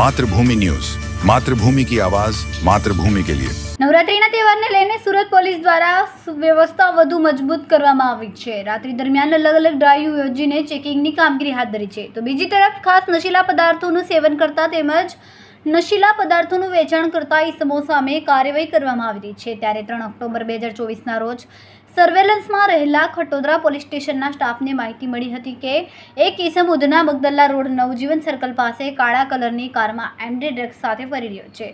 Mathrubhumi news. Mathrubhumi કી આવાજ, માતૃભૂમિ કે લિયે. નવરાત્રીના તહેવારને લઈને સુરત પોલીસ દ્વારા વ્યવસ્થા વધુ મજબૂત કરવામાં આવી છે. રાત્રિ દરમિયાન અલગ અલગ ડ્રાઈવ યોજીને ચેકિંગની કામગીરી હાથ ધરી છે. તો બીજી તરફ ખાસ નશીલા પદાર્થોનું સેવન કરતા તેમજ નશીલા પદાર્થોનું વેચાણ કરતા ઈસમો સામે કાર્યવાહી કરવામાં આવી રહી છે. ત્યારે ત્રણ ઓક્ટોબર બે હજાર ચોવીસના રોજ સર્વેલન્સમાં રહેલા ખટોદરા પોલીસ સ્ટેશનના સ્ટાફને માહિતી મળી હતી કે એક ઇસમ ઉધના મગદલ્લા રોડ નવજીવન સર્કલ પાસે કાળા કલરની કારમાં એમડી ડ્રગ્સ સાથે ફરી રહ્યો છે.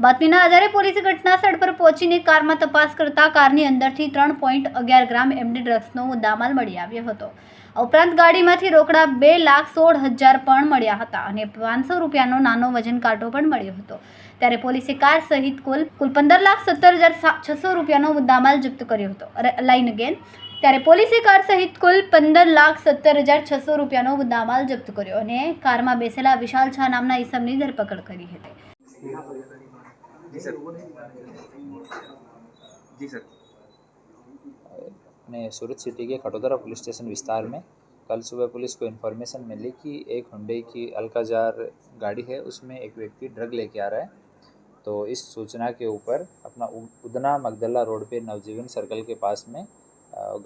બાતમીના આધારે પોલીસે ઘટના સ્થળ પર પહોંચીને કારમાં તપાસ કરતા કારની અંદરથી ત્રણ પોઈન્ટ અગિયાર ગ્રામ એમડી ડ્રગ્સનો મુદ્દામાલ મળી આવ્યો હતો. ઉપરાંત ગાડીમાંથી રોકડા બે લાખ સોળ હજાર પણ મળ્યા હતા અને પાંચસો રૂપિયાનો નાનો વજન કાંટો પણ મળ્યો હતો. ત્યારે પોલીસે કાર સહિત કુલ કુલ પંદર લાખ સત્તર હજાર છસો રૂપિયાનો મુદ્દામાલ જપ્ત કર્યો હતો લાઈન અગેન ત્યારે પોલીસે કાર સહિત કુલ પંદર લાખ સત્તર હજાર છસો રૂપિયાનો મુદ્દામાલ જપ્ત કર્યો અને કારમાં બેસેલા વિશાલ છા નામના ઈસમની ધરપકડ કરી હતી जी सर जी सर अपने सूरत सिटी के खटोदरा पुलिस स्टेशन विस्तार में कल सुबह पुलिस को इन्फॉर्मेशन मिली कि एक हुंडई की अल्काजार गाड़ी है उसमें एक व्यक्ति ड्रग लेके आ रहा है तो इस सूचना के ऊपर अपना उदना मगदल्ला रोड पे नवजीवन सर्कल के पास में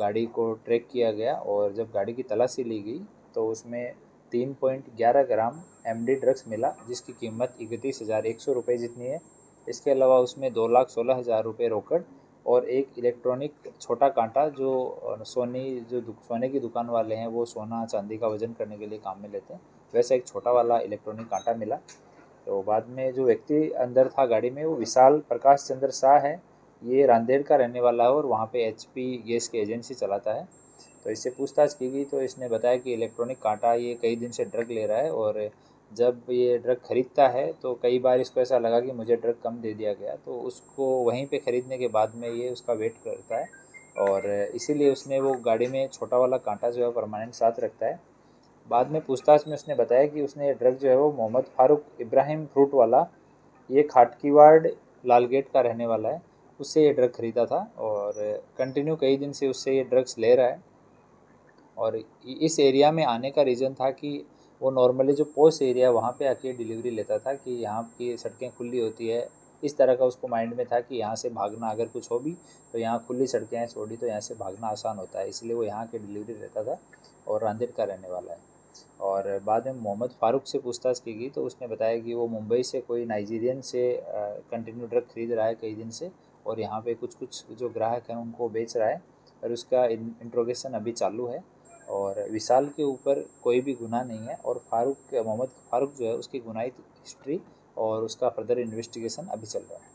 गाड़ी को ट्रैक किया गया और जब गाड़ी की तलाशी ली गई तो उसमें तीन पॉइंट ग्यारह ग्राम एमडी ड्रग्स मिला, जिसकी कीमत इकतीस हज़ार एक सौ रुपये जितनी है। इसके अलावा उसमें दो लाख सोलह हज़ार रुपये रोकड़ और एक इलेक्ट्रॉनिक छोटा कांटा जो सोनी, जो सोने की दुकान वाले हैं, वो सोना चांदी का वज़न करने के लिए काम में लेते हैं। वैसा एक छोटा वाला इलेक्ट्रॉनिक कांटा मिला। तो बाद में जो व्यक्ति अंदर था गाड़ी में, वो विशाल प्रकाश चंद्र शाह है। ये रांदेड़ का रहने वाला है और वहाँ पे एचपी गैस की एजेंसी चलाता है। तो इससे पूछताछ की गई तो इसने बताया कि इलेक्ट्रॉनिक कांटा ये कई दिन से ड्रग ले रहा है और जब ये ड्रग खरीदता है तो कई बार इसको ऐसा लगा कि मुझे ड्रग कम दे दिया गया। तो उसको वहीं पे ख़रीदने के बाद में ये उसका वेट करता है और इसीलिए उसने वो गाड़ी में छोटा वाला कांटा जो है परमानेंट साथ रखता है। बाद में पूछताछ में उसने बताया कि उसने ये ड्रग जो है वो मोहम्मद फारूक इब्राहिम फ्रूट वाला, ये खाटकीवाड़ लाल गेट का रहने वाला है, उससे ये ड्रग खरीदा था और कंटिन्यू कई दिन से उससे ये ड्रग्स ले रहा है। और इस एरिया में आने का रीज़न था कि वो नॉर्मली जो पोस्ट एरिया वहाँ पे आके डिलीवरी लेता था कि यहाँ की सड़कें खुली होती है। इस तरह का उसको माइंड में था कि यहाँ से भागना अगर कुछ हो भी तो यहाँ खुली सड़कें हैं, छोड़ी तो यहाँ से भागना आसान होता है, इसलिए वो यहाँ के डिलीवरी रहता था और रांदेर का रहने वाला है। और बाद में मोहम्मद फ़ारूक से पूछताछ की गई तो उसने बताया कि वो मुंबई से कोई नाइजीरियन से कंटिन्यू ड्रग खरीद रहा है कई दिन से और यहाँ पे कुछ कुछ जो ग्राहक हैं उनको बेच रहा है और उसका इंट्रोगेशन अभी चालू है और विशाल के ऊपर कोई भी गुनाह नहीं है और फारूक, मोहम्मद फारूक जो है उसकी गुनाही हिस्ट्री और उसका फर्दर इन्वेस्टिगेशन अभी चल रहा है।